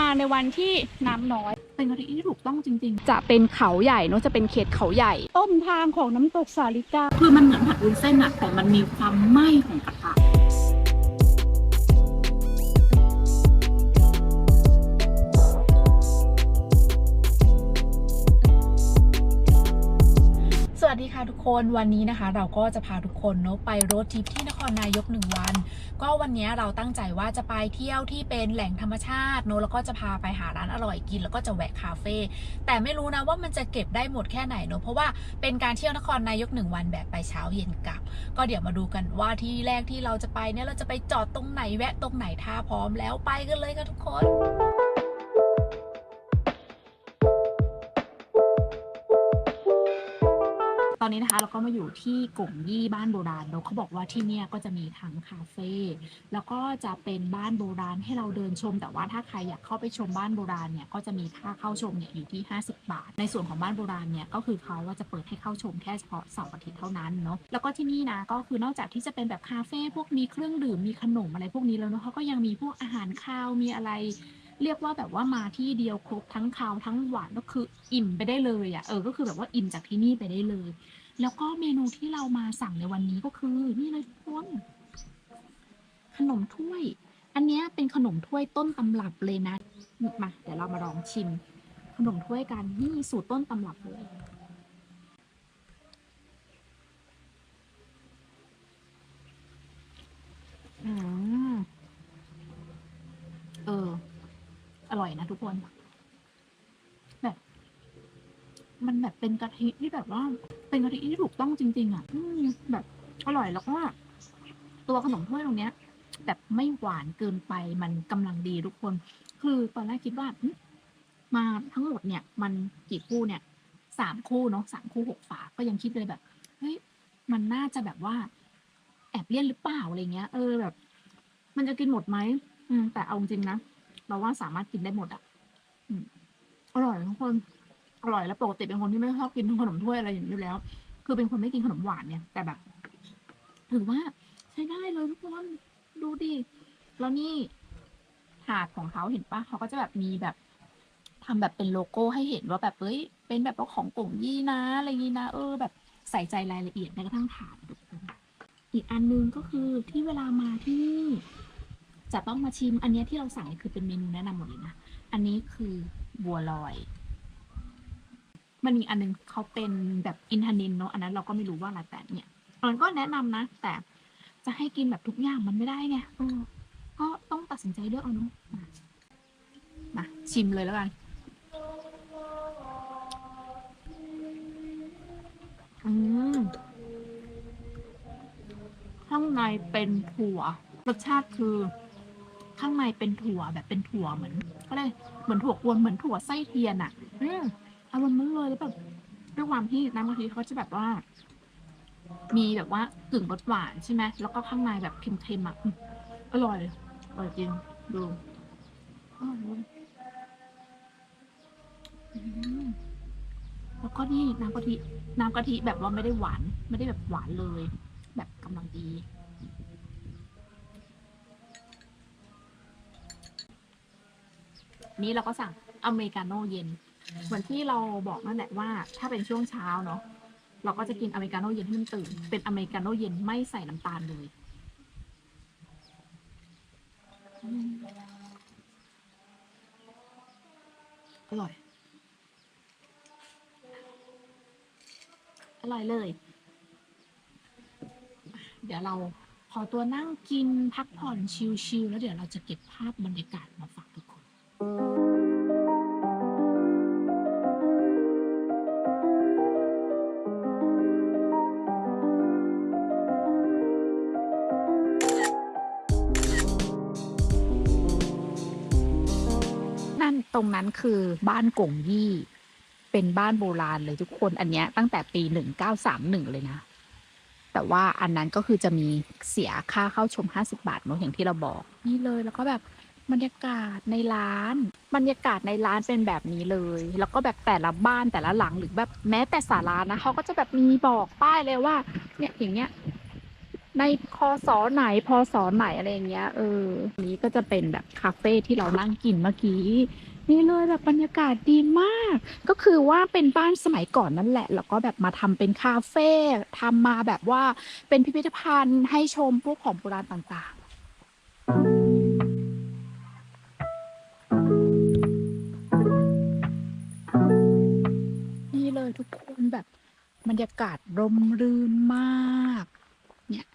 มาในวันที่น้ำน้อย เป็นกะทิที่ถูกต้องจริง ๆ จะเป็นเขาใหญ่เนอะจะเป็นเขตเขาใหญ่ ต้นทางของน้ำตกสาลิกา คือมันเหมือนผัดวุ้นเส้นอะแต่มันมีความไหม้ของกระทะ ค่ะทุกคนวันนี้นะคะ เราก็จะพาทุกคนเนาะไปรถทริปที่นครนายกหนึ่งวัน ก็วันนี้เราตั้งใจว่าจะไปเที่ยวที่เป็นแหล่งธรรมชาติเนอะแล้วก็จะพาไปหาร้านอร่อยกิน แล้วก็จะแวะคาเฟ่แต่ไม่รู้นะว่ามันจะเก็บได้หมดแค่ไหนเนอะเพราะว่าเป็นการเที่ยวนครนายกหนึ่งวันแบบไปเช้าเย็นกลับ ก็เดี๋ยวมาดูกันว่าที่แรกที่เราจะไปเนี่ยเราจะไปจอดตรงไหนแวะตรงไหนถ้าพร้อมแล้วไปกันเลยค่ะทุกคน ตอนนี้นะคะเราก็มาอยู่ที่กงยี่บ้านโบราณเนอะเขาบอกว่าที่เนี่ยก็จะมีทั้งคาเฟ่แล้วก็จะเป็นบ้านโบราณให้เราเดินชม แต่ว่าถ้าใครอยากเข้าไปชมบ้านโบราณเนี่ยก็จะมีค่าเข้าชมเนี่ยอยู่ที่ 50 บาท ในส่วนของบ้านโบราณเนี่ยก็คือเขาว่าจะเปิดให้เข้าชมแค่เฉพาะเสาร์อาทิตย์เท่านั้นเนาะแล้วก็ที่นี่นะก็คือนอกจากที่จะเป็นแบบคาเฟ่พวกมีเครื่องดื่มมีขนมอะไรพวกนี้แล้วเนาะเขาก็ยังมีพวกอาหารข้าวมีอะไรเรียกว่าแบบว่ามาที่เดียวครบทั้งคาวทั้งหวานก็คืออิ่มไปได้เลยอะ่ะเออก็คือแบบว่าอิ่มจากที่นี่ไปได้เลย แล้วก็เมนูที่เรามาสั่งในวันนี้ก็คือนี่เลยทุกคนขนมถ้วย อันนี้เป็นขนมถ้วยต้นตำรับเลยนะมาเดี๋ยวเรามาลองชิม ขนมถ้วยกันนี่สูตรต้นตำรับเลยอืมเออ อร่อยนะทุกคน แบบ มันแบบเป็นกะทิที่แบบว่า เป็นกะทิที่ถูกต้องจริง ๆ อะ อืมแบบอร่อยแล้วก็ตัวขนมถ้วยตรงเนี้ยแบบไม่หวานเกินไปมันกำลังดีทุกคน คือตอนแรกคิดว่ามาทั้งหมดเนี่ย มันกี่คู่เนี่ยสามคู่เนาะสามคู่หกฝาก็ยังคิดเลยแบบเฮ้ยมันน่าจะแบบว่า แอบเลี่ยนหรือเปล่าอะไรเงี้ย เออแบบ มันจะกินหมดไหมอืมแต่เอาจริงนะเราว่าสามารถกินได้หมดอะ อืมอร่อยทุกคน อร่อยแล้วปกติเป็นคนที่ไม่ชอบกินขนมถ้วยอะไรอย่างนี้อยู่แล้ว คือเป็นคนไม่กินขนมหวานเนี่ยแต่แบบ ถือว่าใช้ได้เลยทุกคนดูดิแล้วนี่ถาดของเขาเห็นปะเขาก็จะแบบมีแบบทำแบบเป็นโลโก้ให้เห็นว่าแบบเอ้ยเป็นแบบว่าของกลุ่มยี่นะอะไรอย่างนี้นะเออ แบบใส่ใจรายละเอียดแม้กระทั่งถาดอีกอันนึงก็คือที่เวลามาที่นี่จะต้องมาชิมอันนี้ที่เราสั่งเนี่ยคือเป็นเมนูแนะนำหมดเลยนะ อันนี้คือบัวลอย มันมีอันนึงเขาเป็นแบบอินทนินเนาะอันนั้นเราก็ไม่รู้ว่าอะไรแต่เนี่ยมันก็แนะนำนะ แต่จะให้กินแบบทุกอย่างมันไม่ได้ไงก็ต้องตัดสินใจเลือกเอาเนาะมามาชิมเลยแล้วกันอืมข้างในเป็นถั่ว รสชาติคือ ข้างในเป็นถั่วแบบเป็นถั่วเหมือนก็เลยเหมือนถั่วกวนเหมือนถั่วไส้เทียนอะ่ะ อืม อารมณ์นั้นเลยแล้วแบบด้วยความที่น้ำกะทิเขาจะแบบว่า มีแบบว่ากึ่งรสหวานใช่ไหมแล้วก็ข้างในแบบเค็มๆอะอืมอร่อยอร่อยจริงดูอร่อยเลยแล้วก็นี่น้ำกะทิน้ำกะทิแบบว่าไม่ได้หวาน ไม่ได้แบบหวานเลย แบบกำลังดีนี้เราก็สั่งอเมริกาโน่เย็น เหมือนที่เราบอกนั่นแหละว่า ถ้าเป็นช่วงเช้าเนาะเราก็จะกินอเมริกาโน่เย็นให้มันตื่น เป็นอเมริกาโน่เย็นไม่ใส่น้ำตาลเลยอืมอร่อย อร่อยเลย เดี๋ยวเราขอตัวนั่งกินพักผ่อนชิลๆแล้วเดี๋ยวเราจะเก็บภาพบรรยากาศมาฝากทุกคน รงนั้นคือบ้านกงยี่เป็นบ้านโบราณเลยทุกคนอันเนี้ยตั้งแต่ปีหนึ่งเก้าสามหนึ่งเลยนะ แต่ว่าอันนั้นก็คือจะมีเสียค่าเข้าชมห้าสิบาทเนอะอย่างที่เราบอก นี่เลยแล้วก็แบบบรรยากาศในร้าน บรรยากาศในร้านเป็นแบบนี้เลย แล้วก็แบบแต่ละบ้านแต่ละหลังหรือแบบแม้แต่ศาลานะเขาก็จะแบบมีบอกป้ายเลยว่า เนี่ยอย่างเงี้ยในคอสอไหนพอสอไหนอะไรอย่างเงี้ยเออนนี้ก็จะเป็นแบบคาเฟ่ที่เรานั่งกินเมื่อกี้ นี่เลยแบบบรรยากาศดีมาก ก็คือว่าเป็นบ้านสมัยก่อนนั่นแหละ แล้วก็แบบมาทำเป็นคาเฟ่ทำมาแบบว่าเป็นพิพิธภัณฑ์ให้ชมพวกของโบราณต่างๆนี่เลยทุกคนแบบบรรยากาศร่มรื่นมาก เนี่ย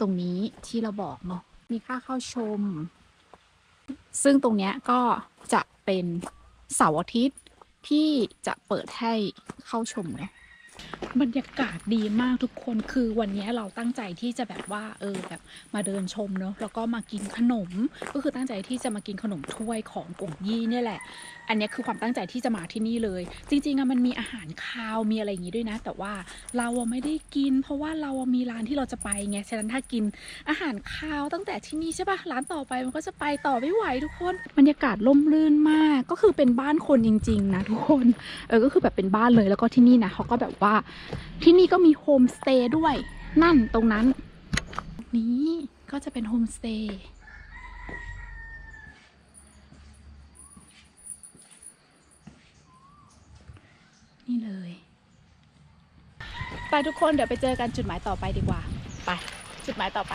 ตรงนี้ที่เราบอกเนาะมีค่าเข้าชม ซึ่งตรงนี้ก็จะเป็นเสาร์อาทิตย์ที่จะเปิดให้เข้าชมเนาะ บรรยากาศดีมากทุกคนคือวันนี้เราตั้งใจที่จะแบบว่าเออแบบมาเดินชมเนาะแล้วก็มากินขนม ก็คือตั้งใจที่จะมากินขนมถ้วยของกงยี่เนี่ยแหละ อันนี้คือความตั้งใจที่จะมาที่นี่เลย จริงๆอะมันมีอาหารคาวมีอะไรอย่างงี้ด้วยนะ แต่ว่าเราไม่ได้กิน เพราะว่าเรามีร้านที่เราจะไปไงฉะนั้นถ้ากินอาหารคาวตั้งแต่ที่นี่ใช่ปะร้านต่อไปมันก็จะไปต่อไม่ไหวทุกคนบรรยากาศร่มรื่นมากก็คือเป็นบ้านคนจริง ๆ นะทุกคนเออก็คือแบบเป็นบ้านเลยแล้วก็ที่นี่นะเขาก็แบบว่าที่นี่ก็มีโฮมสเตย์ด้วย นั่นตรงนั้น นี้ก็จะเป็นโฮมสเตย์นี่เลย ไปทุกคนเดี๋ยวไปเจอกันจุดหมายต่อไปดีกว่า ไป จุดหมายต่อไป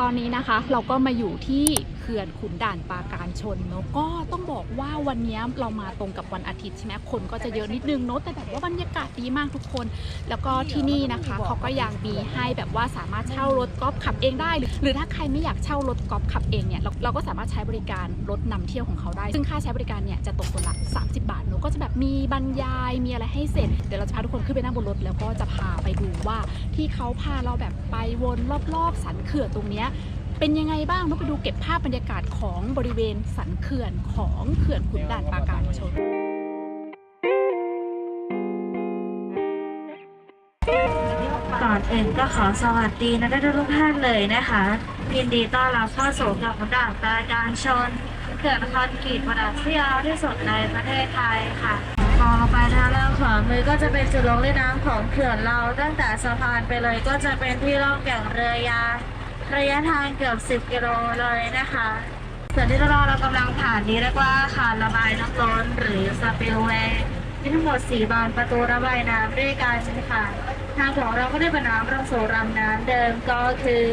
ตอนนี้นะคะเราก็มาอยู่ที่ ขื่อนขุนด่านปาการชนเนอะก็ต้องบอกว่าวันนี้เรามาตรงกับวันอาทิตย์ใช่ไหมคนก็จะเยอะนิดนึงเนอะแต่แบบว่าบรรยากาศดีมากทุกคน แล้วก็ที่นี่นะคะเขาก็ยังมีให้แบบว่าสามารถเช่ารถกอล์ฟขับเองได้ หรือถ้าใครไม่อยากเช่ารถกอล์ฟขับเองเนี่ยเราเราก็สามารถใช้บริการรถนำเที่ยวของเขาได้ ซึ่งค่าใช้บริการเนี่ยจะตกคนละ 30 บาทเนอะก็จะแบบมีบรรยายมีอะไรให้เสร็จเดี๋ยวเราจะพาทุกคนขึ้นไปนั่งบนรถแล้วก็จะพาไปดูว่าที่เขาพาเราแบบไปวนรอบๆสันเขื่อนตรงเนี้ย เป็นยังไงบ้างต้องไปดูเก็บภาพบรรยากาศของบริเวณสันเขื่อนของเขื่อนขุนด่านปราการชนก่อนอื่นก็ขอสวัสดีนะทุกท่านเลยนะคะยินดีต้อนรับเข้าสู่กับด่านปราการชนเขื่อนคอนกรีตขนาดที่ยาวที่สุดในประเทศไทยค่ะมองไปทางด้านขวามือก็จะเป็นจุดลงเล่นน้ำของเขื่อนเรา ตั้งแต่สะพานไปเลยก็จะเป็นที่ล่องแก่งเรือยาง ระยะทางเกือบ 10 กิโลเลยนะคะ ส่วนที่เราเรากำลังผ่านนี้เรียกว่าอาคารระบายน้ำล้อนหรือสปิลเวย์มีทั้งหมด 4 บานประตูระบายน้ำด้วยกันค่ะ ทางของเราก็ได้เป็นน้ำลงสู่ลำน้ำเดิมก็คือ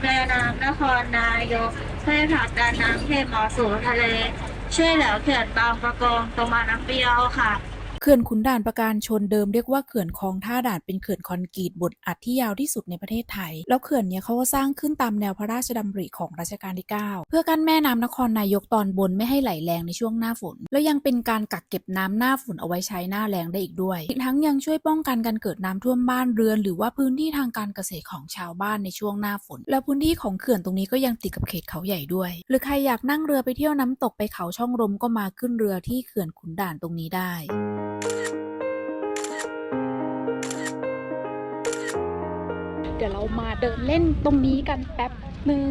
แม่น้ำนครนายกเพื่อผลักดันน้ำเค็มอกสู่ทะเล ช่วยเหลือเขื่อนบางประกงตรงมาน้ำเปรี้ยวค่ะ เขื่อนขุนด่านประการชนเดิมเรียกว่าเขื่อนคลองท่าด่านเป็นเขื่อนคอนกรีตบดอัดที่ยาวที่สุดในประเทศไทย แล้วเขื่อนเนี้ยเขาก็สร้างขึ้นตามแนวพระราชดำริของรัชกาลที่ 9 เพื่อกั้นแม่น้ำนครนายกตอนบนไม่ให้ไหลแรงในช่วงหน้าฝน แล้วยังเป็นการกักเก็บน้ำหน้าฝนเอาไว้ใช้หน้าแรงได้อีกด้วยอีกทั้งยังช่วยป้องกันการเกิดน้ำท่วมบ้านเรือน หรือว่าพื้นที่ทางการเกษตรของชาวบ้านในช่วงหน้าฝน แล้วพื้นที่ของเขื่อนตรงนี้ก็ยังติดกับเขตเขาใหญ่ด้วย หรือใครอยากนั่งเรือไปเที่ยวน้ำตกไปเขาช่องลมก็มาขึ้นเรือที่เขื่อนขุนด่านตรงนี้ได้เดี๋ยวเรามาเดินเล่นตรงนี้กันแป๊บหนึ่ง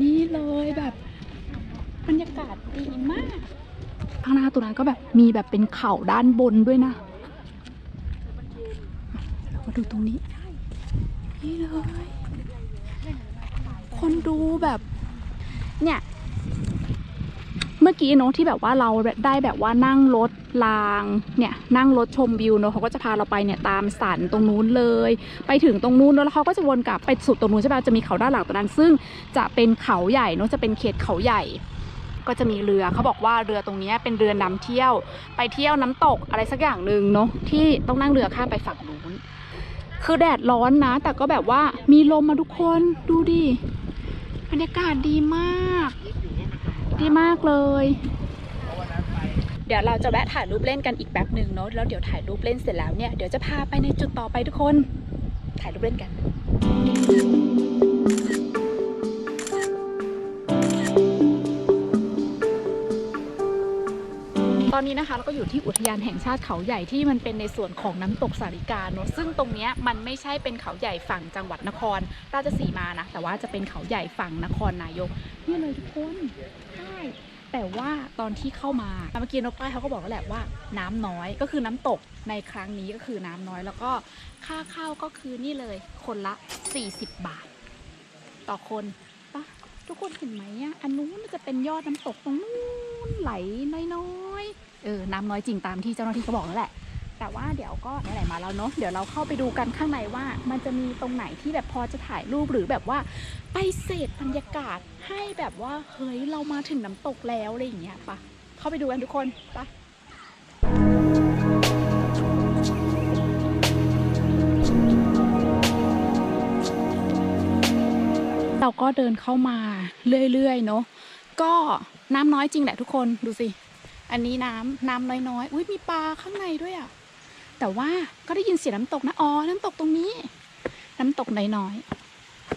นี่เลยแบบบรรยากาศดีมาก ข้างหน้าตรงนั้นก็แบบมีแบบเป็นเข่าด้านบนด้วยนะเรามาดูตรงนี้ นี่เลย คนดูแบบ เนี่ย เมื่อกี้เนอะที่แบบว่าเราได้แบบว่านั่งรถรางเนี่ยนั่งรถชมวิวเนอะเขาก็จะพาเราไปเนี่ยตามสันตรงนู้นเลย ไปถึงตรงนู้นแล้วเขาก็จะวนกลับไปสุดตรงนู้นใช่ปะจะมีเขาด้านหลังตรงนั้น ซึ่งจะเป็นเขาใหญ่เนอะจะเป็นเขตเขาใหญ่ก็จะมีเรือเขาบอกว่าเรือตรงนี้เป็นเรือนำเที่ยว ไปเที่ยวน้ำตกอะไรสักอย่างหนึ่งเนาะที่ต้องนั่งเรือข้ามไปฝั่งนู้นคือแดดร้อนนะ แต่ก็แบบว่ามีลมมาทุกคนดูดิบรรยากาศดีมาก ดีมากเลย เดี๋ยวเราจะแวะถ่ายรูปเล่นกันอีกแป๊บหนึ่งเนาะแล้วเดี๋ยวถ่ายรูปเล่นเสร็จแล้วเนี่ยเดี๋ยวจะพาไปในจุดต่อไปทุกคน ถ่ายรูปเล่นกันตอนนี้นะคะเราก็อยู่ที่อุทยานแห่งชาติเขาใหญ่ที่มันเป็นในส่วนของน้ำตกสาริกาเนอะซึ่งตรงเนี้ยมันไม่ใช่เป็นเขาใหญ่ฝั่งจังหวัดนคร ราชสีมานะ แต่ว่าจะเป็นเขาใหญ่ฝั่งนครนายกนี่เลยทุกคน แต่ว่าตอนที่เข้ามาเมื่อกี้นกป้ายเขาก็บอกแล้วแหละว่าน้ำน้อยก็คือน้ำตกในครั้งนี้ก็คือน้ำน้อย แล้วก็ค่าเข้าก็คือนี่เลยคนละ 40 บาท ต่อคนปะทุกคนเห็นไหมอะอันนู้นจะเป็นยอดน้ำตกตรงนู้นไหลน้อยๆเออน้ำน้อยจริงตามที่เจ้าหน้าที่เขาบอกแล้วแหละ แต่ว่าเดี๋ยวก็ไหนๆมาแล้วเนาะเดี๋ยวเราเข้าไปดูกันข้างในว่า มันจะมีตรงไหนที่แบบพอจะถ่ายรูปหรือแบบว่า ไปเสพบรรยากาศให้แบบว่าเฮ้ยเรามาถึงน้ำตกแล้วอะไรอย่างเงี้ยปะเข้าไปดูกันทุกคนปะเราก็เดินเข้ามาเรื่อยๆเนาะก็น้ำน้อยจริงแหละทุกคนดูสิ อันนี้น้ำน้ำน้อยๆ อุ้ยมีปลาข้างในด้วยอะ่ะ แต่ว่าก็ได้ยินเสียงน้ำตกนะอ๋อน้ำตกตรงนี้ น้ำตกน้อย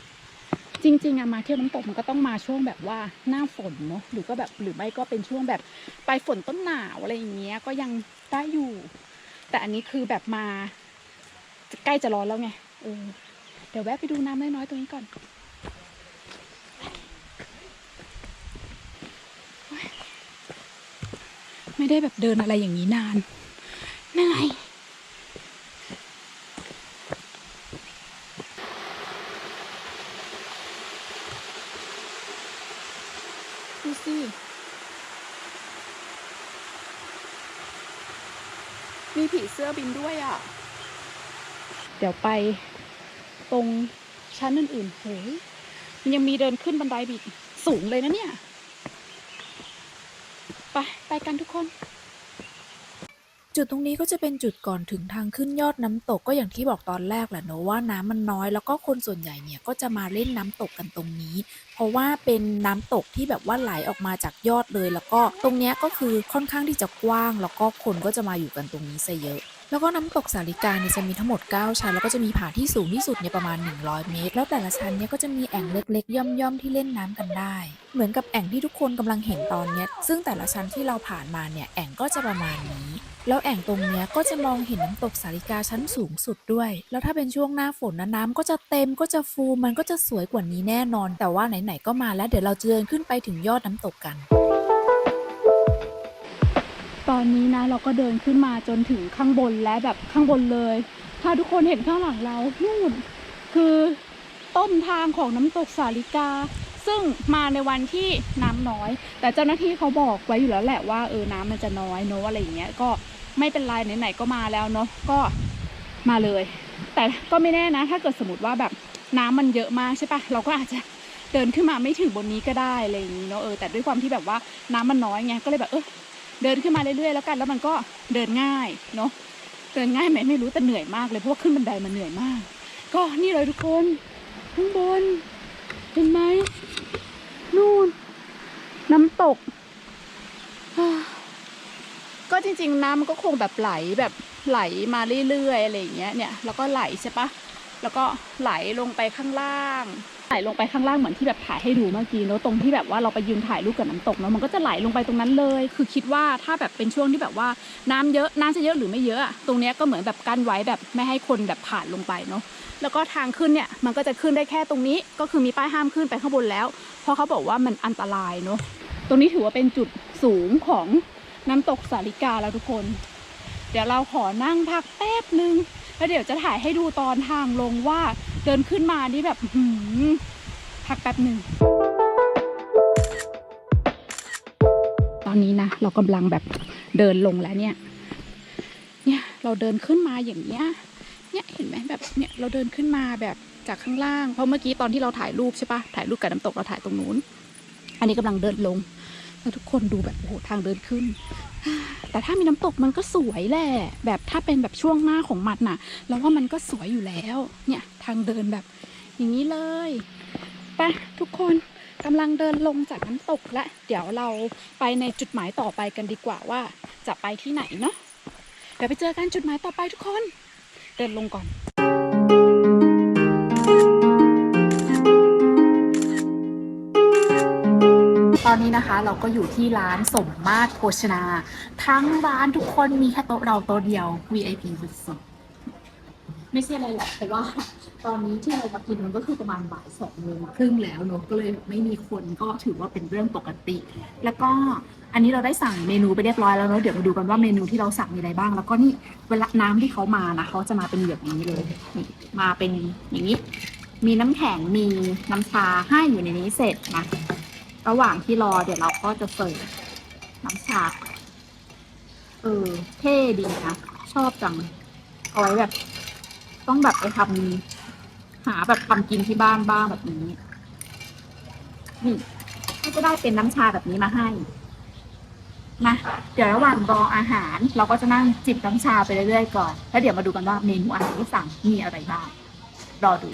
ๆจริงๆอะมาเที่ยวน้ำตกมันก็ต้องมาช่วงแบบว่าหน้าฝนเนาะหรือก็แบบหรือไม่ก็เป็นช่วงแบบปลายฝนต้นหนาวอะไรอย่างเงี้ยก็ยังได้อยู่ แต่อันนี้คือแบบมาใกล้จะร้อนแล้วไงเออเดี๋ยวแวะไปดูน้ำน้อยๆตรงนี้ก่อนไม่ได้แบบเดินอะไรอย่างนี้นาน เหนื่อย ดูสิ มีผีเสื้อ บินด้วยอะ เดี๋ยวไปตรงชั้นอื่นๆโหยมันยังมีเดินขึ้นบันไดบีกสูงเลยนะเนี่ย ไป ไปกันทุกคน จุดตรงนี้ก็จะเป็นจุดก่อนถึงทางขึ้นยอดน้ำตกก็อย่างที่บอกตอนแรกแหละเนอะว่าน้ำมันน้อย แล้วก็คนส่วนใหญ่เนี่ยก็จะมาเล่นน้ำตกกันตรงนี้ เพราะว่าเป็นน้ำตกที่แบบว่าไหลออกมาจากยอดเลย แล้วก็ตรงเนี้ยก็คือค่อนข้างที่จะกว้าง แล้วก็คนก็จะมาอยู่กันตรงนี้ซะเยอะ แล้วก็น้ำตกสาลิกาเนี่ยจะมีทั้งหมด 9 ชั้น แล้วก็จะมีผาที่สูงที่สุดเนี่ยประมาณ 100 เมตร แล้วแต่ละชั้นเนี่ยก็จะมีแอ่งเล็กๆ ย่อมๆ ที่เล่นน้ำกันได้ เหมือนกับแอ่งที่ทุกคนกำลังเห็นตอนเนี้ยซึ่งแต่ละชั้นที่เราผ่านมาเนี่ยแอ่งก็จะประมาณนี้ แล้วแอ่งตรงเนี้ยก็จะมองเห็นน้ำตกสาลิกาชั้นสูงสุดด้วย แล้วถ้าเป็นช่วงหน้าฝนนะน้ำก็จะเต็มก็จะฟูมันก็จะสวยกว่านี้แน่นอน แต่ว่าไหนๆก็มาแล้วเดี๋ยวเราจะเดินขึ้นไปถึงยอดน้ำตกกัน ตอนนี้นะเราก็เดินขึ้นมาจนถึงข้างบนและแบบข้างบนเลย ถ้าทุกคนเห็นข้างหลังเรานู่นคือต้นทางของน้ำตกสาลิกา ซึ่งมาในวันที่น้ำน้อย แต่เจ้าหน้าที่เขาบอกไว้อยู่แล้วแหละว่าเออน้ำมันจะน้อยเนอะอะไรอย่างเงี้ยก็ไม่เป็นไรไหนๆก็มาแล้วเนอะก็มาเลย แต่ก็ไม่แน่นะ ถ้าเกิดสมมติว่าแบบน้ำมันเยอะมากใช่ปะเราก็อาจจะเดินขึ้นมาไม่ถึงบนนี้ก็ได้อะไรอย่างงี้เนอะเออแต่ด้วยความที่แบบว่าน้ำมันน้อยไงก็เลยแบบเออ เดินขึ้นมาเรื่อยๆแล้วกันแล้วมันก็เดินง่ายเนาะเดินง่ายไหมไม่รู้แต่เหนื่อยมากเลยเพราะว่าขึ้นบันไดมันเหนื่อยมาก ก็นี่เลยทุกคนข้างบนเห็นไหมนู่น น้ำตก ก็จริง ๆ น้ำมันก็คงแบบไหลแบบไหลมาเรื่อยๆอะไรอย่างเงี้ยเนี่ยแล้วก็ไหลใช่ปะแล้วก็ไหลลงไปข้างล่าง ไหลลงไปข้างล่างเหมือนที่แบบถ่ายให้ดูเมื่อกี้เนอะตรงที่แบบว่าเราไปยืนถ่ายรูปกับน้ำตกเนอะมันก็จะไหลลงไปตรงนั้นเลย คือคิดว่าถ้าแบบเป็นช่วงที่แบบว่าน้ำเยอะน้ำจะเยอะหรือไม่เยอะตรงเนี้ยก็เหมือนแบบกั้นไว้แบบไม่ให้คนแบบผ่านลงไปเนาะแล้วก็ทางขึ้นเนี่ยมันก็จะขึ้นได้แค่ตรงนี้ ก็คือมีป้ายห้ามขึ้นไปข้างบนแล้ว เพราะเขาบอกว่ามันอันตรายเนาะตรงนี้ถือว่าเป็นจุดสูงของน้ำตกสาลิกาแล้วทุกคน เดี๋ยวเราขอนั่งพักแป๊บนึงแล้วเดี๋ยวจะถ่ายให้ดูตอนทางลงว่า เดินขึ้นมานี่แบบหือพักแป๊บหนึ่ง ตอนนี้นะ เรากำลังแบบเดินลงแล้วเนี่ย เนี่ยเราเดินขึ้นมาอย่างเงี้ย เนี่ยเห็นไหมแบบเนี่ยเราเดินขึ้นมาแบบจากข้างล่าง เพราะเมื่อกี้ตอนที่เราถ่ายรูปใช่ปะถ่ายรูปกับน้ำตกเราถ่ายตรงนู้น อันนี้กำลังเดินลง แล้วทุกคนดูแบบโอ้โหทางเดินขึ้น แต่ถ้ามีน้ำตกมันก็สวยแหละแบบถ้าเป็นแบบช่วงหน้าของมันน่ะเราว่ามันก็สวยอยู่แล้ว เนี่ยทางเดินแบบ อย่างนี้เลยไปทุกคนกำลังเดินลงจากน้ำตกและ เดี๋ยวเราไปในจุดหมายต่อไปกันดีกว่าว่าจะไปที่ไหนเนาะเดี๋ยวไปเจอกันจุดหมายต่อไปทุกคน เดินลงก่อน อนนี้นะคะเราก็อยู่ที่ร้านสมมาตรโภชนา ทั้งร้านทุกคนมีแค่โต๊ะเราโต๊ะเดียว VIP สุดๆไม่ใช่อะไรหรอกเพราะว่า ตอนนี้ที่เรามากินมันก็คือประมาณบ่ายสองโมงครึ่งแล้วเนอะก็เลยไม่มีคนก็ถือว่าเป็นเรื่องปกติ แล้วก็อันนี้เราได้สั่งเมนูไปเรียบร้อยแล้วเนอะเดี๋ยวมาดูกันว่าเมนูที่เราสั่งมีอะไรบ้าง แล้วก็นี่เวลาน้ำที่เขามานะเขาจะมาเป็นแบบนี้เลยนี่มาเป็นอย่างนี้ มีน้ำแข็งมีน้ำชาให้อยู่ในนี้เสร็จนะ ระหว่างที่รอเดี๋ยวเราก็จะเสิร์ฟน้ำชา เออ เท่ดีนะ ชอบจัง เอาไว้แบบ ต้องแบบไปทำหาแบบทำกินที่บ้านบ้างแบบนี้ นี่ก็จะได้เป็นน้ำชาแบบนี้มาให้มาเดี๋ยวระหว่างรออาหาร เราก็จะนั่งจิบน้ำชาไปเรื่อยๆก่อน แล้วเดี๋ยวมาดูกันว่าเมนูอาหารที่สั่งมีอะไรบ้าง รอดู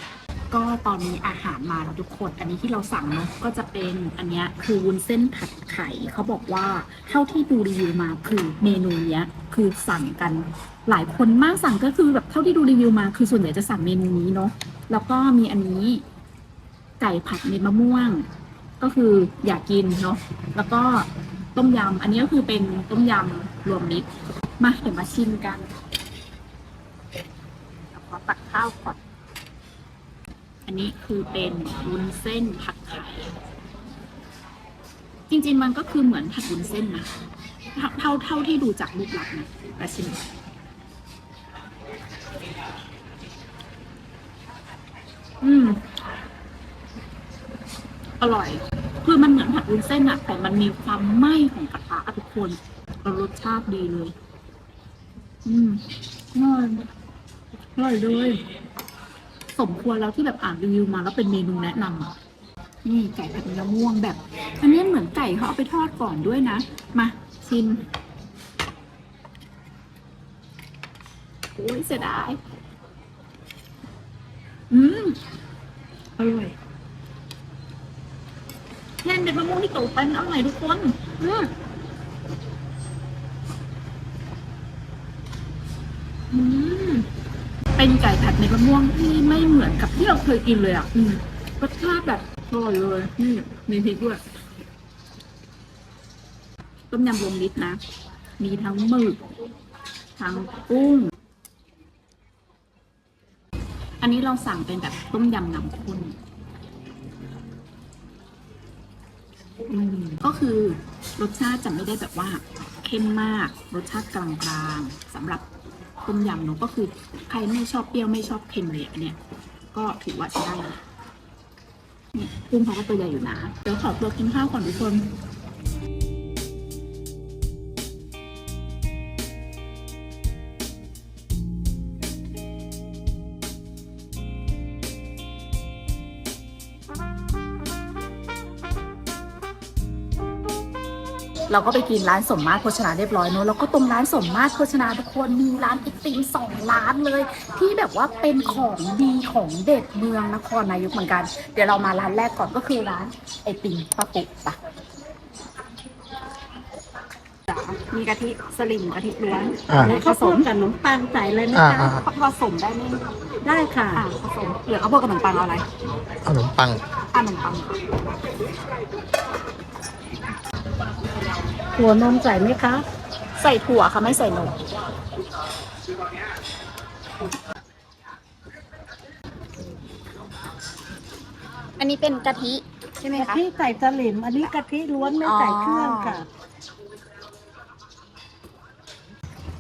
ก็ตอนนี้อาหารมาแล้วทุกคน อันนี้ที่เราสั่งเนาะก็จะเป็นอันเนี้ยคือวุ้นเส้นผัดไข่เขาบอกว่าเท่าที่ดูรีวิวมาคือเมนูเนี้ยคือสั่งกันหลายคนมากสั่งก็คือแบบเท่าที่ดูรีวิวมา คือส่วนใหญ่จะสั่งเมนูนี้เนาะแล้วก็มีอันนี้ไก่ผัดเม็ดมะม่วง ก็คืออยากกินเนาะแล้วก็ต้มยำอันนี้ก็คือเป็นต้มยำรวมมิตรมาเดี๋ยวมาชิมกันขอตักข้าวก่อน อันนี้คือเป็นวุ้นเส้นผัดไข่จริงๆมันก็คือเหมือนผัดวุ้นเส้นนะเท่าเท่าที่ดูจากรูปลักษณ์นะระชิมอืม อร่อย คือมันเหมือนผัดวุ้นเส้นอะแต่มันมีความไหม้ของกระทะอะทุกคนรสชาติดีเลย อืมอร่อยอร่อยเลย สมควรแล้วที่แบบอ่านรีวิวมาแล้วเป็นเมนูแนะนำอะนี่ไก่ผัดมะม่วงแบบ อันนี้เหมือนไก่เขาเอาไปทอดก่อนด้วยนะ มาชิมโอ้ยเสียดาย อืมอร่อยแน่นเป็นมะม่วงที่โตเป็นอร่อยทุกคนอืมอืม เป็นไก่ผัดเม็ดมะม่วงที่ไม่เหมือนกับที่เราเคยกินเลยอะอืมรสชาติแบบอร่อยเลยนี่มีพริกด้วยต้มยำรวมมิตรนะ มีทั้งหมึก ทั้งกุ้ง อันนี้เราสั่งเป็นแบบต้มยำน้ำข้นก็คือรสชาติจะไม่ได้แบบว่า เข้มมาก รสชาติกลางๆสำหรับ ต้มยำเนอะก็คือใครไม่ชอบเปรี้ยวไม่ชอบเค็มเลยเนี่ย ก็ถือว่าใช้ได้เนี่กุ้งเขาก็ตัวใหญ่อยู่นะเดี๋ยวขอตัวกินข้าวก่อนทุกคน เราก็ไปกินร้านสมมาตรโภชนาเรียบร้อยเนอะแล้วก็ตรงร้านสมมาตรโภชนาทุกคนมีร้านไอติมสองร้านเลย ที่แบบว่าเป็นของดีของเด็ดเมืองนครนายกเหมือนกัน เดี๋ยวเรามาร้านแรกก่อนก็คือร้านไอติมป้าปุกปะมีกะทิสลิมกะทิล้วนอ่าผสมกับขนมปังใส่เลยนะอ่า คะอ่าผสมได้ไหมได้ค่ะ อ่าผสมเหลือข้าวโพดกับขนมปังเอาอะไรขนมปังอ่าขนมปัง ค่ะหัวนมใส่ไหมคะ ใส่ถั่วค่ะไม่ใส่นม อันนี้เป็นกะทิใช่ไหมกะคะ ทิใส่สลิม อันนี้กะทิล้วนไม่ใส่เครื่องค่ะ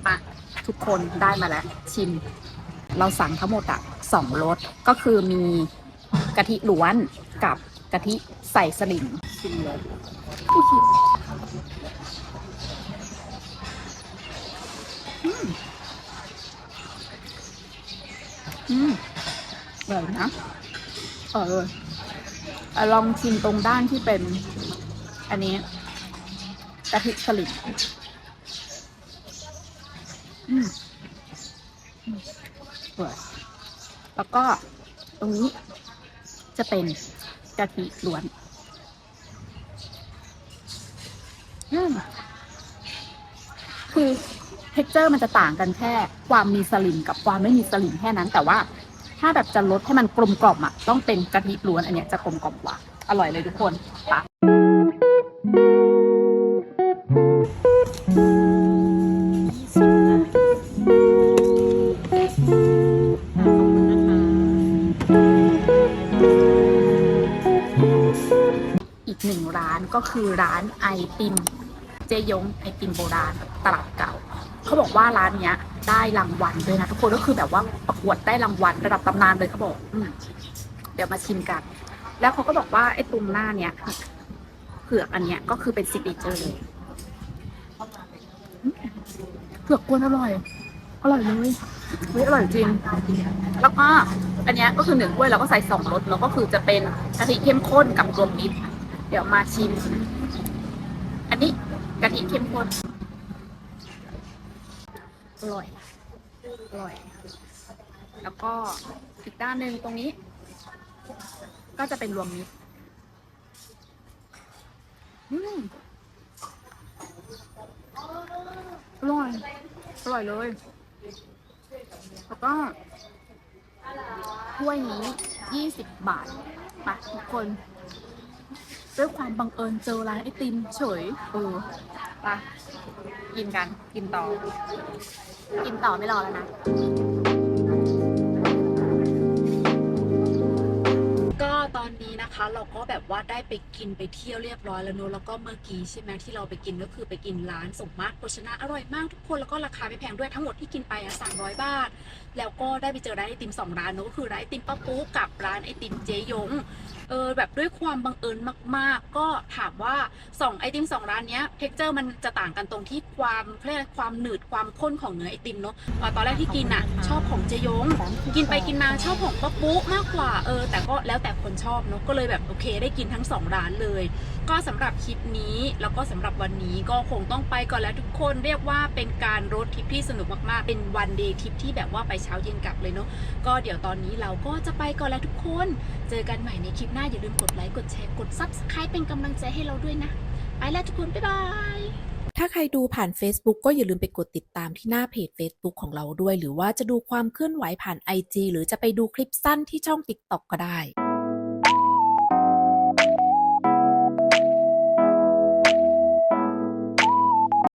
มาทุกคนได้มาแล้ว ชิม เราสั่งทั้งหมดอะสองรสก็คือมีกะทิล้วนกับกะทิใส่สลิมชิมเลยอุ๊ยอืมอืมอร่อยนะเอออลองชิมตรงด้านที่เป็นอันนี้กะทิสลิมอืมอืมเปิดแล้วก็ตรงนี้จะเป็นกะทิล้วนคือเท็กเจอร์มันจะต่างกันแค่ ความมีสลิมกับความไม่มีสลิมแค่นั้นแต่ว่า ถ้าแบบจะลดให้มันกลมกล่อมอะต้องเป็นกะทิล้วนอันเนี้ยจะกลมกล่อมกว่า อร่อยเลยทุกคนปะอีกหนึ่งร้านก็คือร้านไอติม เจยงไอติมโบราณตลาดเก่า เขาบอกว่าร้านเนี้ย ได้รางวัลด้วยนะทุกคนก็คือแบบว่าประกวดได้รางวัลระดับตำนานเลยเขาบอกอืมเดี๋ยวมาชิมกัน แล้วเขาก็บอกว่าไอ้ตรงหน้าเนี้ยเผือกอันเนี้ยก็คือเป็นซิกเนเจอร์เลยเผือกกวนอร่อยอร่อยเลยเฮ้ยอร่อยจริง แล้วก็อันเนี้ยก็คือหนึ่งถ้วยเราก็ใส่สองรสแล้วก็คือจะเป็นกะทิเข้มข้นกับรวมมิตรเดี๋ยวมาชิม อันนี้กะทิเข้มข้น อร่อย อร่อย แล้วก็อีกด้านหนึ่งตรงนี้ ก็จะเป็นรวมมิตรอืมอร่อย อร่อยเลย แล้วก็ถ้วยนี้ยี่สิบบาทไปทุกคน ด้วยความบังเอิญเจอร้านไอติมเฉย เออไป กินกัน กินต่อ กินต่อไม่รอแล้วนะ ก็ตอนนี้นะคะเราก็แบบว่าได้ไปกินไปเที่ยวเรียบร้อยแล้วเนอะแล้วก็เมื่อกี้ใช่ไหมที่เราไปกินก็คือไปกินร้านสมมาตรโภชนะอร่อยมากทุกคนแล้วก็ราคาไม่แพงด้วยทั้งหมดที่กินไปอะ300บาท แล้วก็ได้ไปเจอร้านไอติมสองร้านเนอะก็คือร้านไอติมป้าปุ๊กับร้านไอติมเจยง เออแบบด้วยความบังเอิญมาก ๆ ก็ถามว่าสองไอติมสองร้านเนี้ยเท็กเจอร์มันจะต่างกันตรงที่ความเขาเรียกอะไรความหนืดความข้นของเนื้อไอติมเนอะเอ่อตอนแรกที่กินอะชอบของเจยง กินไปกินมาชอบของป้าปุ๊มากกว่าเออ แต่ก็แล้วแต่คนชอบเนอะก็เลยแบบโอเค ได้กินทั้งสองร้านเลย ก็สำหรับคลิปนี้แล้วก็สำหรับวันนี้ก็คงต้องไปก่อนแล้วทุกคนเรียกว่าเป็นการรถทริปที่สนุกมากๆ เป็นวันเดย์ทริปที่แบบว่าไปเช้าเย็นกลับเลยเนาะก็เดี๋ยวตอนนี้เราก็จะไปก่อนแล้วทุกคน เจอกันใหม่ในคลิปหน้าาอย่าลืมกดไลค์กดแชร์กด subscribe เป็นกำลังใจให้เราด้วยนะ ไปแล้วทุกคน บ๊ายบาย ถ้าใครดูผ่าน Facebook ก็อย่าลืมไปกดติดตามที่หน้าเพจ Facebook ของเราด้วย หรือว่าจะดูความเคลื่อนไหวผ่าน IG หรือจะไปดูคลิปสั้นที่ช่อง TikTok ก็ได้